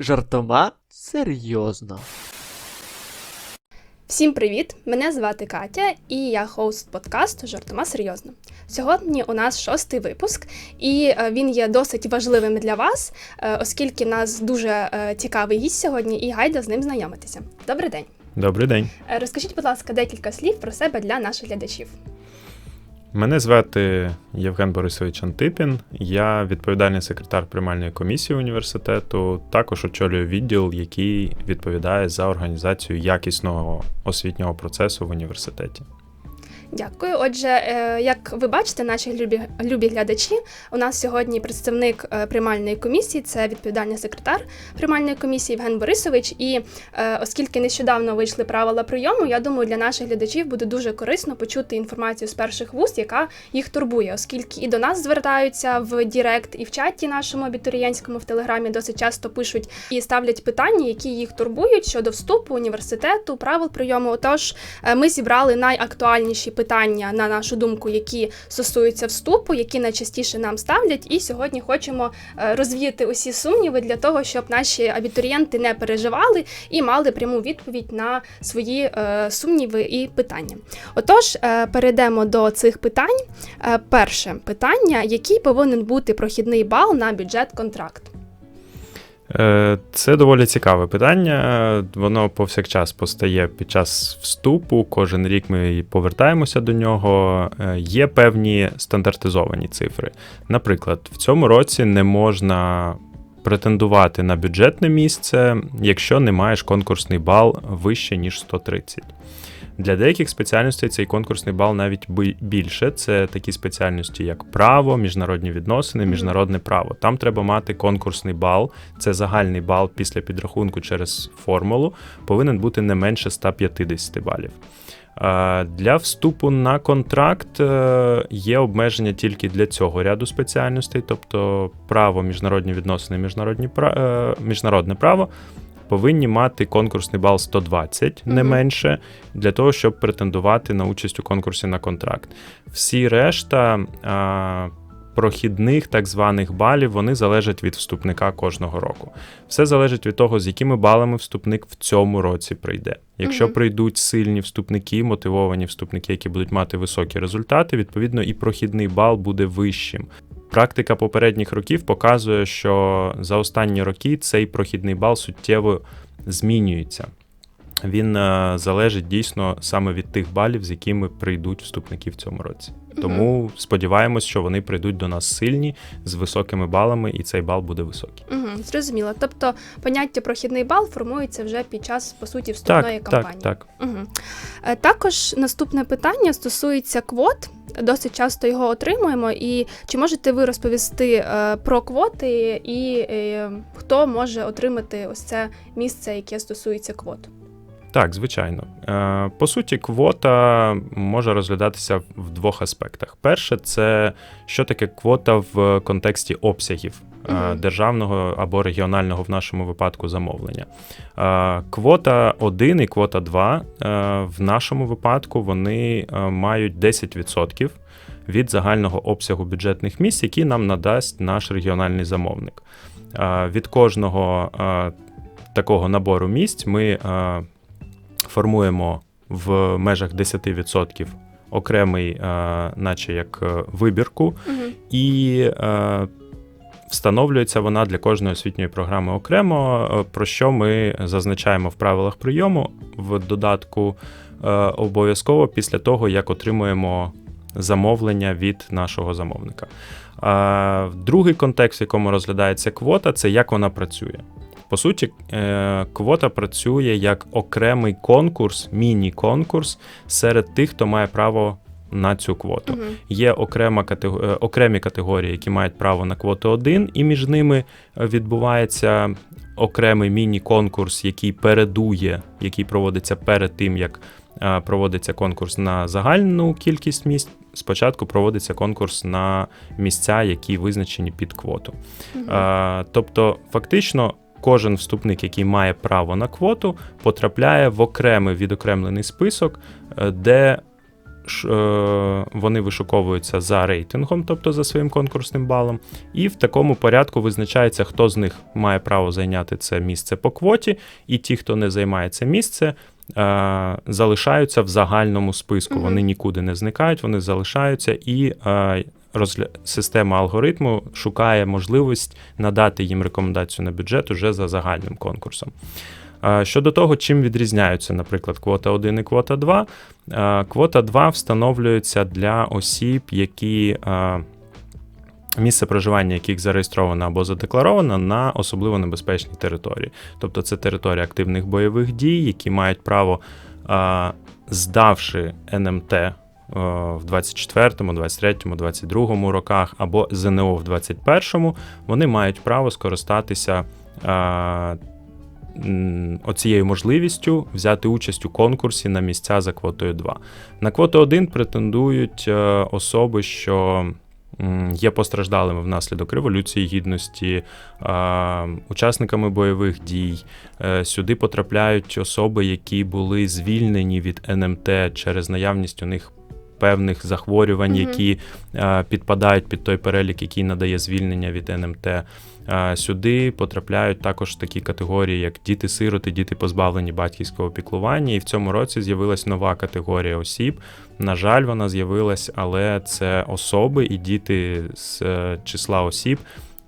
Жартома серйозно. Всім привіт! Мене звати Катя, і я хост подкасту Жартома серйозно. Сьогодні у нас шостий випуск, і е, він є досить важливим для вас, е, оскільки в нас дуже е, цікавий гість сьогодні, і гайда з ним знайомитися. Добрий день! Добрий день. Розкажіть, будь ласка, декілька слів про себе для наших глядачів. Мене звати Євген Борисович Антипін. Я відповідальний секретар приймальної комісії університету. Також очолюю відділ, який відповідає за організацію якісного освітнього процесу в університеті. Дякую. Отже, е, як ви бачите, наші любі, любі глядачі, у нас сьогодні представник е, приймальної комісії, це відповідальний секретар приймальної комісії Євген Борисович. І е, оскільки нещодавно вийшли правила прийому, я думаю, для наших глядачів буде дуже корисно почути інформацію з перших вуст, яка їх турбує, оскільки і до нас звертаються в Дірект, і в чаті нашому абітурієнтському в телеграмі досить часто пишуть і ставлять питання, які їх турбують щодо вступу університету, правил прийому. Отож, ми зібрали найактуальніші питання, на нашу думку, які стосуються вступу, які найчастіше нам ставлять. І сьогодні хочемо е, розвіяти усі сумніви для того, щоб наші абітурієнти не переживали і мали пряму відповідь на свої е, сумніви і питання. Отож, е, перейдемо до цих питань. Перше питання: який повинен бути прохідний бал на бюджет контракт? Е, Це доволі цікаве питання. Воно повсякчас постає під час вступу. Кожен рік ми повертаємося до нього. Е, Є певні стандартизовані цифри. Наприклад, в цьому році не можна претендувати на бюджетне місце, якщо не маєш конкурсний бал вище, ніж 130. Для деяких спеціальностей цей конкурсний бал навіть більше. Це такі спеціальності, як право, міжнародні відносини, міжнародне право. Там треба мати конкурсний бал. Це загальний бал після підрахунку через формулу, повинен бути не менше 150 балів. Для вступу на контракт е, є обмеження тільки для цього ряду спеціальностей, тобто право, міжнародні відносини, міжнародні е, міжнародне право повинні мати конкурсний бал 120, не менше, для того, щоб претендувати на участь у конкурсі на контракт. Всі решта а, прохідних так званих балів вони залежать від вступника кожного року. Все залежить від того, з якими балами вступник в цьому році прийде. Якщо Мгм. прийдуть сильні вступники, мотивовані вступники, які будуть мати високі результати, відповідно і прохідний бал буде вищим. Практика попередніх років показує, що за останні роки цей прохідний бал суттєво змінюється. Він е, залежить дійсно саме від тих балів, з якими прийдуть вступники в цьому році. Тому сподіваємось, що вони прийдуть до нас сильні з високими балами, і цей бал буде високий. Угу, зрозуміло. Тобто поняття прохідний бал формується вже під час по суті вступної Так, кампанії. так, так. Угу. Е, Також наступне питання стосується квот. Досить часто його отримуємо. І чи можете ви розповісти е, про квоти і е, хто може отримати ось це місце, яке стосується квот? Так, звичайно. Е, По суті, квота може розглядатися в двох аспектах. Перше, це що таке квота в контексті обсягів е, державного або регіонального в нашому випадку замовлення. Е, Квота 1 і квота 2 е, в нашому випадку вони мають 10% від загального обсягу бюджетних місць, які нам надасть наш регіональний замовник. Від кожного такого набору місць ми формуємо в межах 10% окремий, е, наче як е, вибірку, Угу. і е, встановлюється вона для кожної освітньої програми окремо, про що ми зазначаємо в правилах прийому в додатку обов'язково після того, як отримуємо замовлення від нашого замовника. Другий контекст, в якому розглядається квота, це як вона працює. По суті, е, квота працює як окремий конкурс, міні-конкурс серед тих, хто має право на цю квоту. Угу. Є окрема катего- е, окремі категорії, які мають право на квоту 1, і між ними е, відбувається окремий міні-конкурс, який передує, який проводиться перед тим, як проводиться конкурс на загальну кількість місць. Спочатку проводиться конкурс на місця, які визначені під квоту. Е, Тобто, фактично, кожен вступник, який має право на квоту, потрапляє в окремий відокремлений список, е, де е, вони вишуковуються за рейтингом, тобто за своїм конкурсним балом, і в такому порядку визначається, хто з них має право зайняти це місце по квоті, і ті, хто не займає це місце. е, Залишаються в загальному списку. Вони нікуди не зникають, вони залишаються, і розгля... система алгоритму шукає можливість надати їм рекомендацію на бюджет уже за загальним конкурсом. Щодо того, чим відрізняються, наприклад, квота 1 і квота 2, е, квота 2 встановлюється для осіб, які місце проживання яких зареєстровано або задекларовано на особливо небезпечній території. Тобто це територія активних бойових дій, які мають право, здавши НМТ в 24-му, 23-му, 22-му роках або ЗНО в 21-му, вони мають право скористатися е, оцією можливістю взяти участь у конкурсі на місця за квотою 2. На квоту 1 претендують е, особи, що є постраждалими внаслідок революції гідності, е, учасниками бойових дій. Е, Сюди потрапляють особи, які були звільнені від НМТ через наявність у них певних захворювань, Мгм. які е, підпадають під той перелік, який надає звільнення від НМТ. Е, Сюди потрапляють також такі категорії, як діти-сироти, діти позбавлені батьківського піклування. І в цьому році з'явилась нова категорія осіб. На жаль, вона з'явилась, але це особи і діти з е, числа осіб,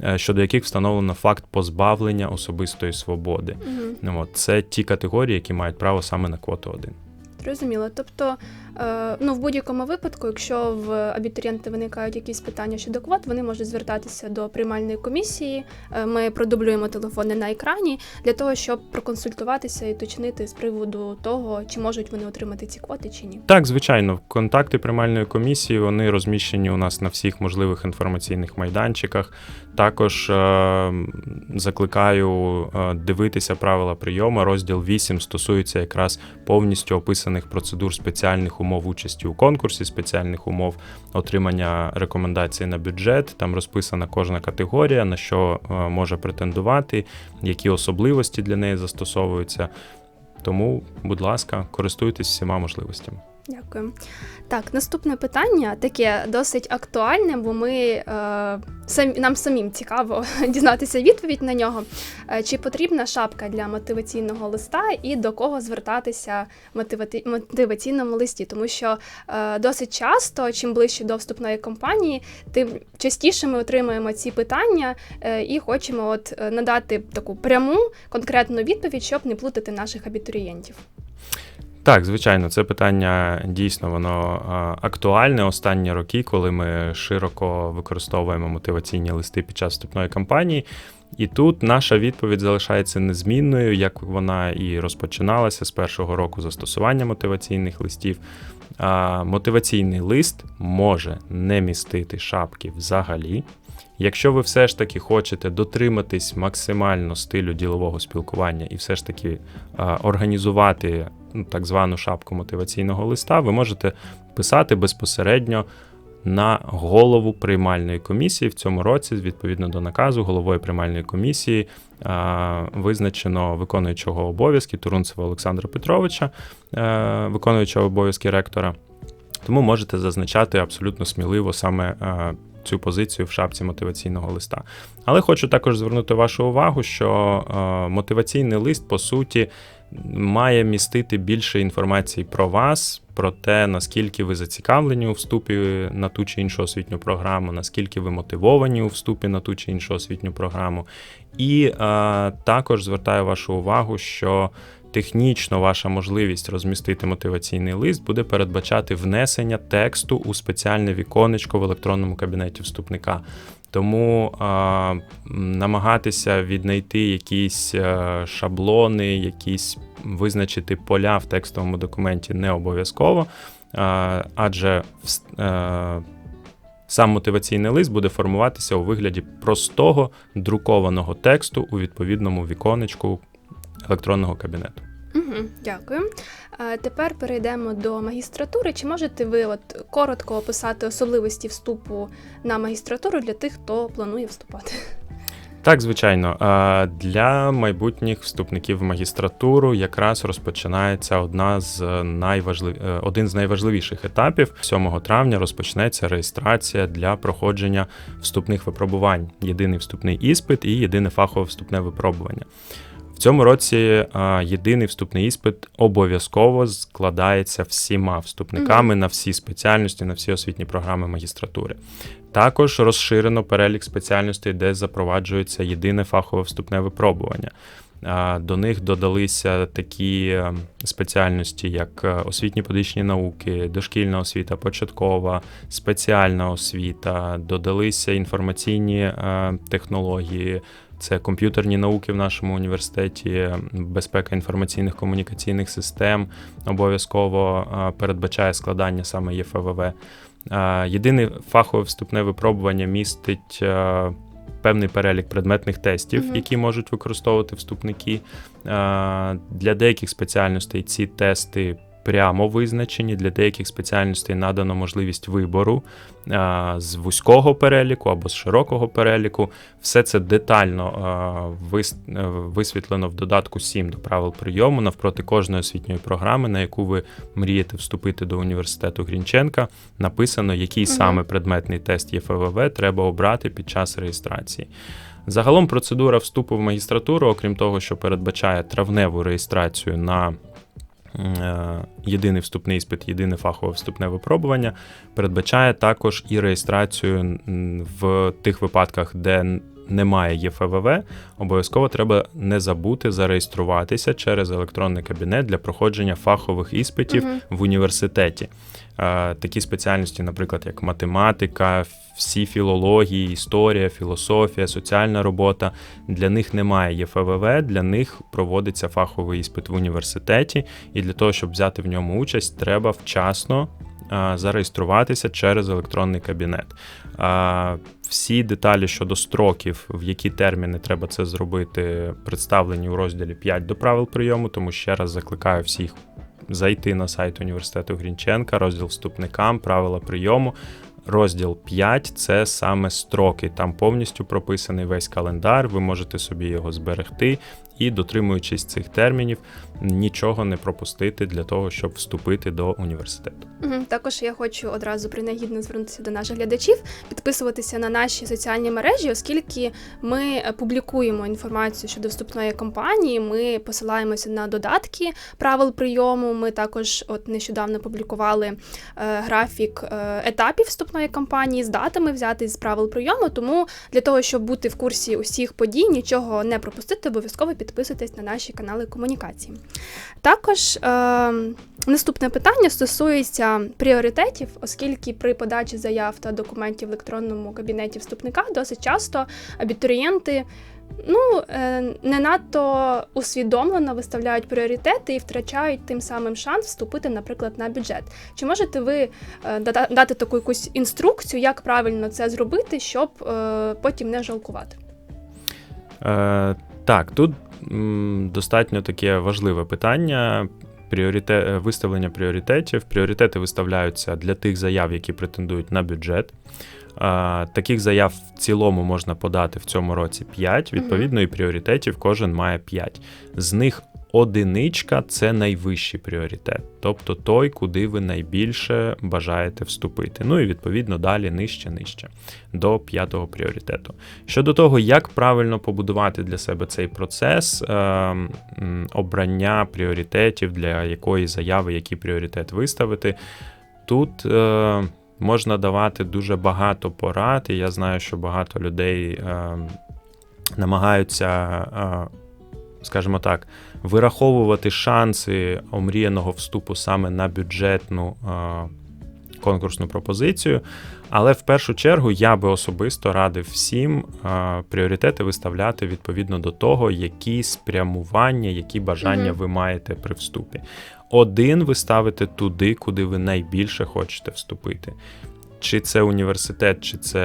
е, щодо яких встановлено факт позбавлення особистої свободи. Ну, от, це ті категорії, які мають право саме на квоту 1. Зрозуміло. Тобто, е, ну в будь-якому випадку, якщо в абітурієнти виникають якісь питання щодо квот, вони можуть звертатися до приймальної комісії. Е, Ми продублюємо телефони на екрані для того, щоб проконсультуватися і уточнити з приводу того, чи можуть вони отримати ці квоти чи ні. Так, звичайно, контакти приймальної комісії вони розміщені у нас на всіх можливих інформаційних майданчиках. Також е, закликаю е, дивитися правила прийому. Розділ 8 стосується якраз повністю описаних процедур спеціальних умов участі у конкурсі, спеціальних умов отримання рекомендацій на бюджет. Там розписана кожна категорія, на що е, може претендувати, які особливості для неї застосовуються. Тому, будь ласка, користуйтесь всіма можливостями. Дякую. Так, наступне питання таке досить актуальне, бо ми е, самі, нам самим цікаво дізнатися відповідь на нього. Е, чи потрібна шапка для мотиваційного листа і до кого звертатися в мотиваційному листі? Тому що е, досить часто, чим ближче до вступної кампанії, тим частіше ми отримуємо ці питання е, і хочемо от е, надати таку пряму конкретну відповідь, щоб не плутати наших абітурієнтів. Так, звичайно, це питання дійсно воно актуальне останні роки, коли ми широко використовуємо мотиваційні листи під час вступної кампанії. І тут наша відповідь залишається незмінною, як вона і розпочиналася з першого року застосування мотиваційних листів. Мотиваційний лист може не містити шапки взагалі. Якщо ви все ж таки хочете дотриматись максимально стилю ділового спілкування і все ж таки а, організувати ну, так звану шапку мотиваційного листа, ви можете писати безпосередньо на голову приймальної комісії в цьому році, відповідно до наказу головою приймальної комісії а, визначено виконуючого обов'язки Турунцева Олександра Петровича, е, виконуючого обов'язки ректора. Тому можете зазначати абсолютно сміливо саме е, цю позицію в шапці мотиваційного листа. Але хочу також звернути вашу увагу, що е, мотиваційний лист, по суті, має містити більше інформації про вас, про те, наскільки ви зацікавлені у вступі на ту чи іншу освітню програму, наскільки ви мотивовані у вступі на ту чи іншу освітню програму. І е, також звертаю вашу увагу, що технічно ваша можливість розмістити мотиваційний лист буде передбачати внесення тексту у спеціальне віконечко в електронному кабінеті вступника. Тому е, намагатися віднайти якісь е, шаблони, якісь визначити поля в текстовому документі не обов'язково, адже вс- е, сам мотиваційний лист буде формуватися у вигляді простого друкованого тексту у відповідному віконечку електронного кабінету. Угу, дякую. Тепер перейдемо до магістратури. Чи можете ви от коротко описати особливості вступу на магістратуру для тих, хто планує вступати? Так, звичайно, для майбутніх вступників в магістратуру якраз розпочинається одна з найважлив... е, один з найважливіших етапів. 7 травня розпочнеться реєстрація для проходження вступних випробувань. Єдиний вступний іспит і єдине фахове вступне випробування. В цьому році а, єдиний вступний іспит обов'язково складається всіма вступниками на всі спеціальності, на всі освітні програми магістратури. Також розширено перелік спеціальностей, де запроваджується єдине фахове вступне випробування. До них додалися такі е, спеціальності, як е, освітні подичні науки, дошкільна освіта, початкова, спеціальна освіта, додалися інформаційні е, технології, це комп'ютерні науки в нашому університеті, безпека інформаційних комунікаційних систем обов'язково передбачає складання саме ЄФВВ. Єдине фахове вступне випробування містить певний перелік предметних тестів, Мгм. які можуть використовувати вступники. Для деяких спеціальностей ці тести прямо визначені, для деяких спеціальностей надано можливість вибору е, з вузького переліку або з широкого переліку. Все це детально е, е, висвітлено в додатку 7 до правил прийому навпроти кожної освітньої програми, на яку ви мрієте вступити до університету Грінченка. Написано, який Мгм. саме предметний тест ЄФВВ треба обрати під час реєстрації. Загалом процедура вступу в магістратуру, окрім того, що передбачає травневу реєстрацію на єдиний вступний іспит, єдине фахове вступне випробування, передбачає також і реєстрацію в тих випадках, де немає ЄФВВ, обов'язково треба не забути зареєструватися через електронний кабінет для проходження фахових іспитів угу. в університеті. Е, Такі спеціальності, наприклад, як математика, всі філології, історія, філософія, соціальна робота. Для них немає ЄФВВ, для них проводиться фаховий іспит в університеті, і для того, щоб взяти в ньому участь, треба вчасно е, зареєструватися через електронний кабінет. Е, Всі деталі щодо строків, в які терміни треба це зробити, представлені у розділі 5 до правил прийому, тому ще раз закликаю всіх зайти на сайт університету Грінченка, розділ вступникам, правила прийому. Розділ 5 це саме строки. Там повністю прописаний весь календар. Ви можете собі його зберегти і, дотримуючись цих термінів, нічого не пропустити для того, щоб вступити до університету. Також я хочу одразу принагідно звернутися до наших глядачів, підписуватися на наші соціальні мережі, оскільки ми е, публікуємо інформацію щодо вступної кампанії. Ми посилаємося на додатки правил прийому. Ми також от нещодавно публікували е, графік е, етапів вступної кампанії з датами взяти з правил прийому. Тому для того, щоб бути в курсі усіх подій, нічого не пропустити, обов'язково підписуйтесь на наші канали комунікації. Також е, наступне питання стосується пріоритетів, оскільки при подачі заяв та документів в електронному кабінеті вступника досить часто абітурієнти. Ну, е, не надто усвідомлено виставляють пріоритети і втрачають тим самим шанс вступити, наприклад, на бюджет. Чи можете ви е, дати таку якусь інструкцію, як правильно це зробити, щоб е, потім не жалкувати? Е, так, тут достатньо таке важливе питання. Пріоритет, е, виставлення пріоритетів. Пріоритети виставляються для тих заяв, які претендують на бюджет. Таких заяв в цілому можна подати в цьому році 5. Відповідно, і пріоритетів кожен має 5. З них одиничка це найвищий пріоритет, тобто той, куди ви найбільше бажаєте вступити. Ну і відповідно далі нижче, нижче до п'ятого пріоритету. Щодо того, як правильно побудувати для себе цей процес е, обрання пріоритетів для якої заяви, який пріоритет виставити, тут. Е, Можна давати дуже багато порад, і я знаю, що багато людей е, намагаються, е, скажімо так, вираховувати шанси омріяного вступу саме на бюджетну е, конкурсну пропозицію. Але в першу чергу я би особисто радив всім е, пріоритети виставляти відповідно до того, які спрямування, які бажання ви маєте при вступі. Один ви ставите туди, куди ви найбільше хочете вступити. Чи це університет, чи це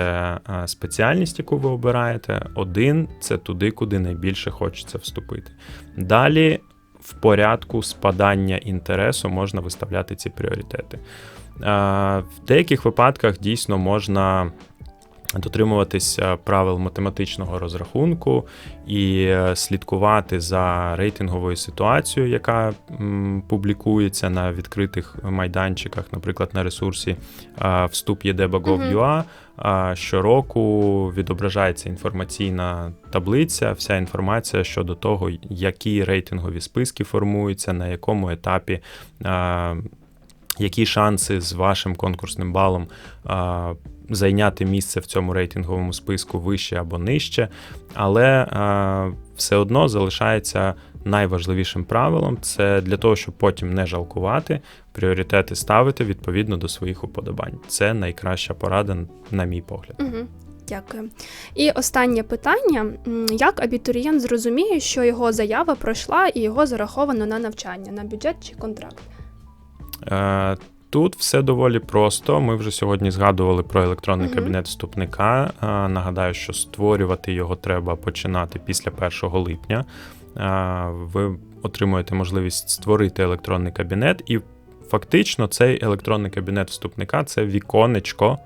е, спеціальність, яку ви обираєте. Один це туди, куди найбільше хочеться вступити. Далі, в порядку спадання інтересу можна виставляти ці пріоритети. Е, В деяких випадках дійсно можна дотримуватись е, правил математичного розрахунку і е, слідкувати за рейтинговою ситуацією, яка публікується на відкритих майданчиках, наприклад, на ресурсі е, вступ.єдебагов.ua. А Щороку відображається інформаційна таблиця, вся інформація щодо того, які рейтингові списки формуються, на якому етапі, які шанси з вашим конкурсним балом а, зайняти місце в цьому рейтинговому списку вище або нижче. Але все одно залишається найважливішим правилом це для того, щоб потім не жалкувати, пріоритети ставити відповідно до своїх уподобань. Це найкраща порада, на мій погляд. Угу. Дякую. І останнє питання: як абітурієнт зрозуміє, що його заява пройшла і його зараховано на навчання, на бюджет чи контракт? Тут все доволі просто. Ми вже сьогодні згадували про електронний Мгм. кабінет вступника. Нагадаю, що створювати його треба починати після 1 липня. Ви отримуєте можливість створити електронний кабінет, і фактично цей електронний кабінет вступника це віконечко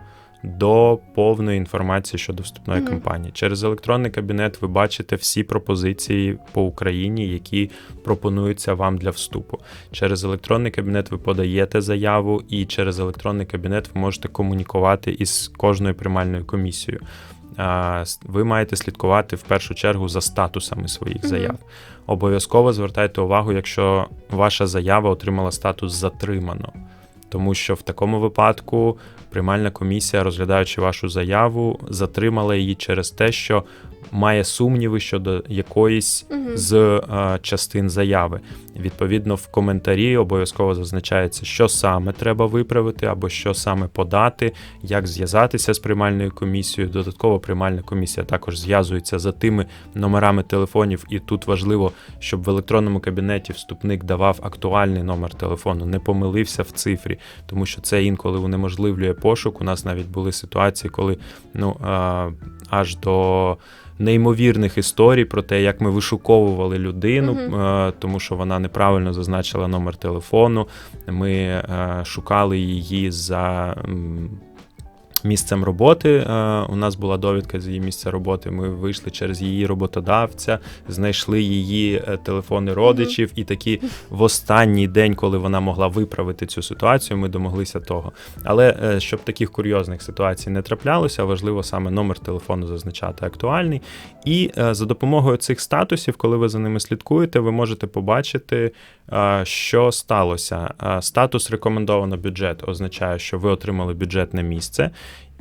до повної інформації щодо вступної Мгм. кампанії. Через електронний кабінет ви бачите всі пропозиції по Україні, які пропонуються вам для вступу. Через електронний кабінет ви подаєте заяву, і через електронний кабінет ви можете комунікувати із кожною приймальною комісією. Ви маєте слідкувати в першу чергу за статусами своїх заяв. Обов'язково звертайте увагу, якщо ваша заява отримала статус затримано. Тому що в такому випадку приймальна комісія, розглядаючи вашу заяву, затримала її через те, що має сумніви щодо якоїсь Угу. з е, частин заяви. Відповідно, в коментарі обов'язково зазначається, що саме треба виправити, або що саме подати, як зв'язатися з приймальною комісією. Додатково приймальна комісія також зв'язується за тими номерами телефонів, і тут важливо, щоб в електронному кабінеті вступник давав актуальний номер телефону, не помилився в цифрі, тому що це інколи унеможливлює пошук. У нас навіть були ситуації, коли ну аж до неймовірних історій про те, як ми вишуковували людину, е, тому що вона неправильно зазначила номер телефону. Ми е, шукали її за. Місцем роботи е, у нас була довідка з її місця роботи. Ми вийшли через її роботодавця, знайшли її е, телефони родичів, і такі в останній день, коли вона могла виправити цю ситуацію, ми домоглися того. Але е, щоб таких курйозних ситуацій не траплялося, важливо саме номер телефону зазначати актуальний. І за допомогою цих статусів, коли ви за ними слідкуєте, ви можете побачити, що сталося. Статус рекомендовано бюджет означає, що ви отримали бюджетне місце.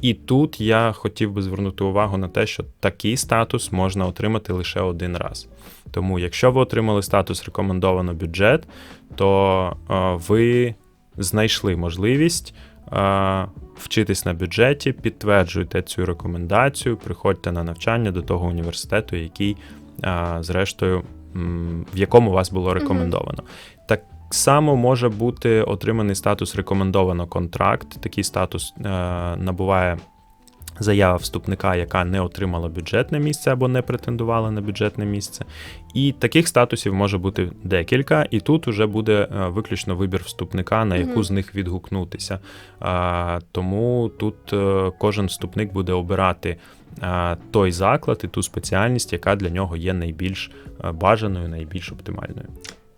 І тут я хотів би звернути увагу на те, що такий статус можна отримати лише один раз. Тому, якщо ви отримали статус рекомендовано бюджет, то е, ви знайшли можливість е, вчитись на бюджеті, підтверджуйте цю рекомендацію, приходьте на навчання до того університету, який, е, зрештою, в якому вас було рекомендовано. Так само може бути отриманий статус рекомендовано контракт. Такий статус е, набуває. Заява вступника, яка не отримала бюджетне місце або не претендувала на бюджетне місце. І таких статусів може бути декілька, і тут уже буде е, виключно вибір вступника, на яку Мгм. з них відгукнутися. А, Тому тут е, кожен вступник буде обирати е, той заклад і ту спеціальність, яка для нього є найбільш е, бажаною, найбільш оптимальною.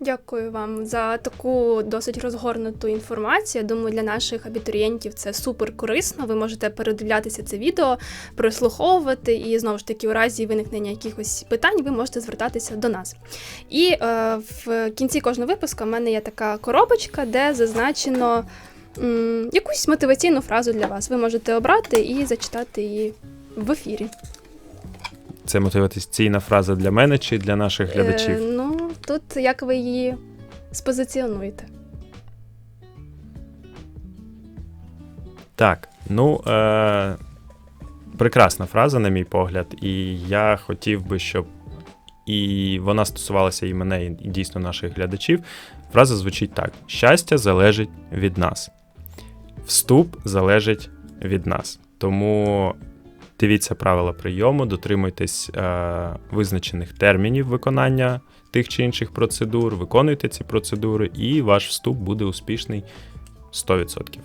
Дякую вам за таку досить розгорнуту інформацію. Думаю, для наших абітурієнтів це супер корисно. Ви можете передивлятися це відео, прослуховувати, і знову ж таки, у разі виникнення якихось питань, ви можете звертатися до нас. І е, в кінці кожного випуску в мене є така коробочка, де зазначено м, якусь мотиваційну фразу для вас. Ви можете обрати і зачитати її в ефірі. Це мотиваційна фраза для мене чи для наших глядачів? Е, тут як ви її спозиціонуєте. Так, ну е- прекрасна фраза, на мій погляд, і я хотів би, щоб і вона стосувалася і мене, і дійсно наших глядачів. Фраза звучить так: щастя залежить від нас. Вступ залежить від нас. Тому дивіться правила прийому, дотримуйтесь е- визначених термінів виконання тих чи інших процедур, виконуйте ці процедури, і ваш вступ буде успішний 100%.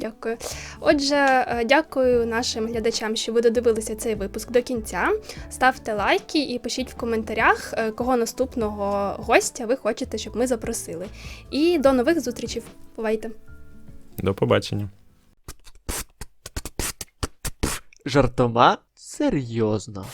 Дякую. Отже, е, дякую нашим глядачам, що ви додивилися цей випуск до кінця. Ставте лайки і пишіть в коментарях, е, кого наступного гостя ви хочете, щоб ми запросили. І до нових зустрічей. Бувайте! До побачення. Жартома серйозно.